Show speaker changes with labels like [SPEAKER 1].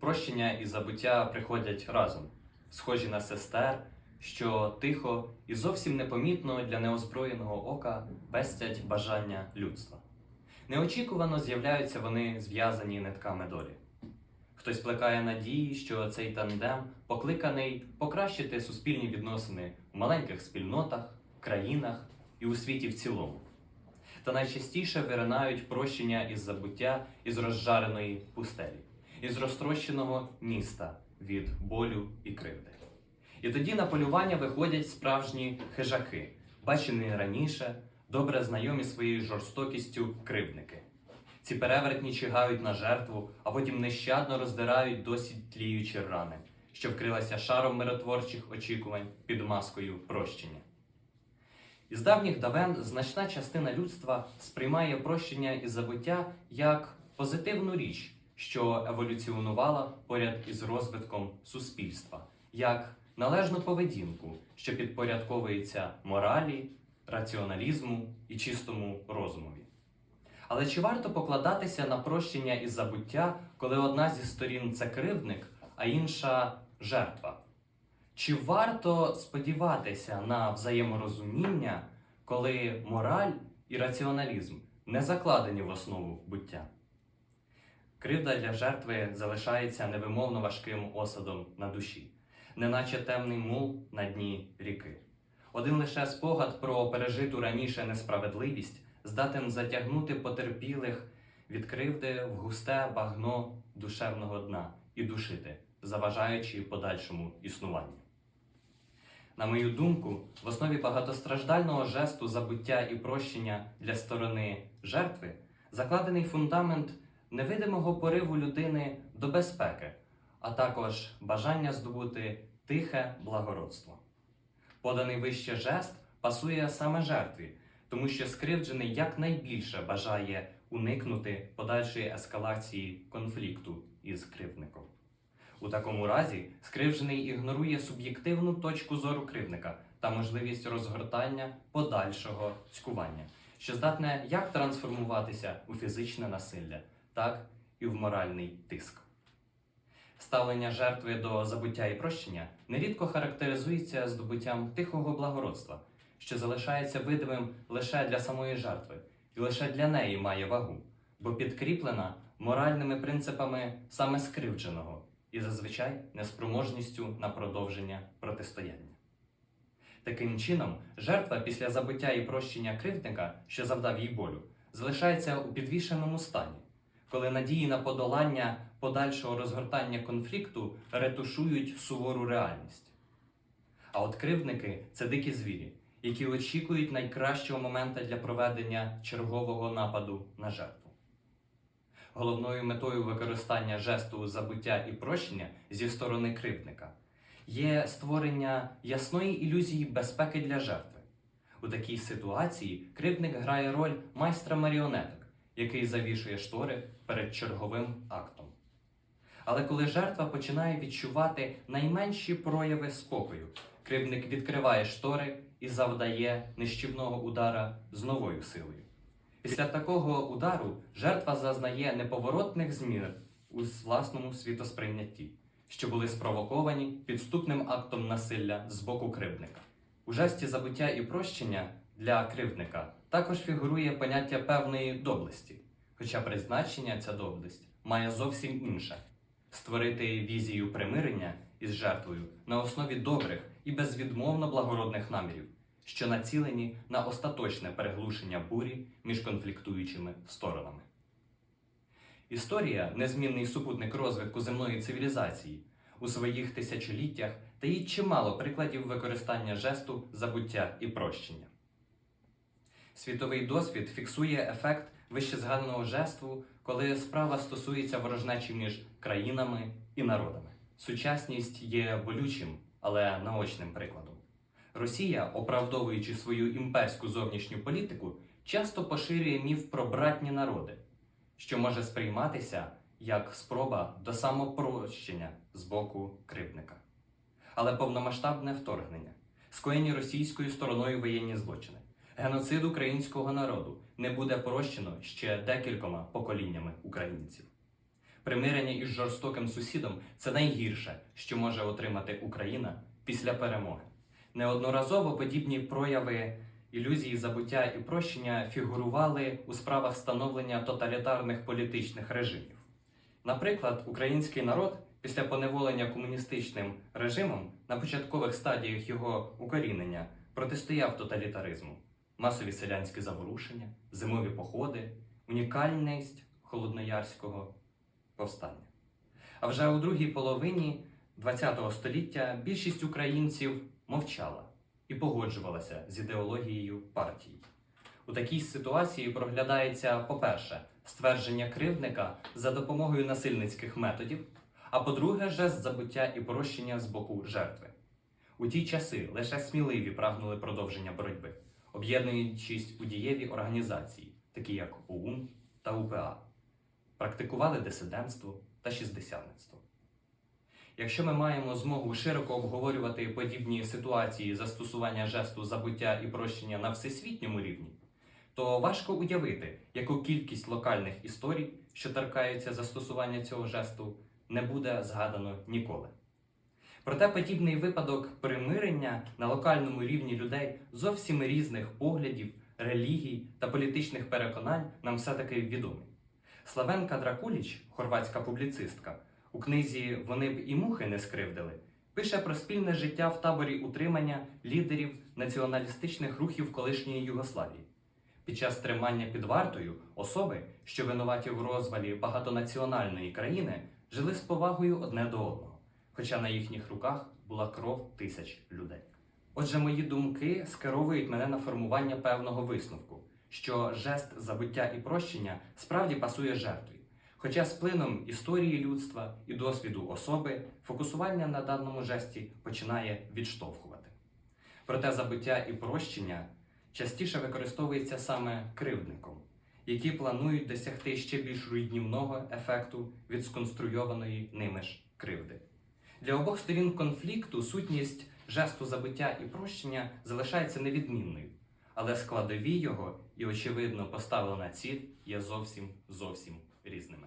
[SPEAKER 1] прощення і забуття приходять разом, схожі на сестер, що тихо і зовсім непомітно для неозброєного ока пестять бажання людства. Неочікувано з'являються вони зв'язані нитками долі. Хтось плекає надії, що цей тандем покликаний покращити суспільні відносини в маленьких спільнотах, країнах і у світі в цілому. Та найчастіше виринають прощення із забуття із розжареної пустелі, із розтрощеного міста від болю і кривди. І тоді на полювання виходять справжні хижаки, бачені раніше, добре знайомі своєю жорстокістю кривдники. Ці перевертні чигають на жертву, а потім нещадно роздирають досі тліючі рани, що вкрилася шаром миротворчих очікувань під маскою прощення. Із давніх давен значна частина людства сприймає прощення і забуття як позитивну річ, що еволюціонувала поряд із розвитком суспільства, як належну поведінку, що підпорядковується моралі, раціоналізму і чистому розумові. Але чи варто покладатися на прощення і забуття, коли одна зі сторін це кривдник, а інша жертва? Чи варто сподіватися на взаєморозуміння, коли мораль і раціоналізм не закладені в основу буття? Кривда для жертви залишається невимовно важким осадом на душі, неначе темний мул на дні ріки. Один лише спогад про пережиту раніше несправедливість здатен затягнути потерпілих від кривди в густе багно душевного дна і душити, заважаючи подальшому існуванню. На мою думку, в основі багатостраждального жесту забуття і прощення для сторони жертви закладений фундамент невидимого пориву людини до безпеки, а також бажання здобути тихе благородство. Поданий вище жест пасує саме жертві, тому що скривджений якнайбільше бажає уникнути подальшої ескалації конфлікту із кривдником. У такому разі скривджений ігнорує суб'єктивну точку зору кривдника та можливість розгортання подальшого цькування, що здатне як трансформуватися у фізичне насилля, так і в моральний тиск. Ставлення жертви до забуття і прощення нерідко характеризується здобуттям тихого благородства, що залишається видимим лише для самої жертви, і лише для неї має вагу, бо підкріплена моральними принципами саме скривдженого і зазвичай неспроможністю на продовження протистояння. Таким чином, жертва після забуття і прощення кривдника, що завдав їй болю, залишається у підвішеному стані, коли надії на подолання подальшого розгортання конфлікту ретушують сувору реальність. А от кривдники це дикі звірі, які очікують найкращого моменту для проведення чергового нападу на жертву. Головною метою використання жесту забуття і прощення зі сторони кривдника є створення ясної ілюзії безпеки для жертви. У такій ситуації кривдник грає роль майстра маріонеток, який завішує штори перед черговим актом. Але коли жертва починає відчувати найменші прояви спокою, кривдник відкриває штори і завдає нищівного удара з новою силою. Після такого удару жертва зазнає неповоротних змін у власному світосприйнятті, що були спровоковані підступним актом насилля з боку кривдника. У жесті забуття і прощення для кривдника також фігурує поняття певної доблесті, хоча призначення ця доблесть має зовсім інше створити візію примирення із жертвою на основі добрих і безвідмовно благородних намірів, що націлені на остаточне переглушення бурі між конфліктуючими сторонами. Історія незмінний супутник розвитку земної цивілізації. У своїх тисячоліттях таїть чимало прикладів використання жесту забуття і прощення. Світовий досвід фіксує ефект вищезгаданого жесту, коли справа стосується ворожнечі між країнами і народами. Сучасність є болючим, але наочним прикладом. Росія, оправдовуючи свою імперську зовнішню політику, часто поширює міф про братні народи, що може сприйматися як спроба до самопрощення з боку кривдника. Але повномасштабне вторгнення, скоєні російською стороною воєнні злочини, геноцид українського народу не буде прощено ще декількома поколіннями українців. примирення із жорстоким сусідом це найгірше, що може отримати Україна після перемоги. Неодноразово подібні прояви ілюзії забуття і прощення фігурували у справах становлення тоталітарних політичних режимів. Наприклад, український народ після поневолення комуністичним режимом на початкових стадіях його укорінення протистояв тоталітаризму, масові селянські заворушення, зимові походи, унікальність холодноярського повстання. А вже у другій половині ХХ століття більшість українців мовчала і погоджувалася з ідеологією партії. У такій ситуації проглядається, по-перше, ствердження кривдника за допомогою насильницьких методів, а по-друге, жест забуття і прощення з боку жертви. У ті часи лише сміливі прагнули продовження боротьби, об'єднуючись у дієві організації, такі як ОУН та УПА, практикували дисидентство та шістдесятництво. Якщо ми маємо змогу широко обговорювати подібні ситуації застосування жесту забуття і прощення на всесвітньому рівні, то важко уявити, яку кількість локальних історій, що торкаються застосування цього жесту, не буде згадано ніколи. Проте подібний випадок примирення на локальному рівні людей зовсім різних поглядів, релігій та політичних переконань нам все-таки відомий. Славенка Дракуліч, хорватська публіцистка, у книзі Вони б і мухи не скривдили, пише про спільне життя в таборі утримання лідерів націоналістичних рухів колишньої Югославії. Під час тримання під вартою особи, що винуваті в розвалі багатонаціональної країни, жили з повагою одне до одного, хоча на їхніх руках була кров тисяч людей. Отже, мої думки скеровують мене на формування певного висновку, що жест забуття і прощення справді пасує жертві. Хоча з плином історії людства і досвіду особи фокусування на даному жесті починає відштовхувати. Проте забуття і прощення частіше використовується саме кривдником, які планують досягти ще більш руйнівного ефекту від сконструйованої ними ж кривди. Для обох сторін конфлікту сутність жесту забуття і прощення залишається невідмінною, але складові його і очевидно поставлена ціль є зовсім зовсім різними.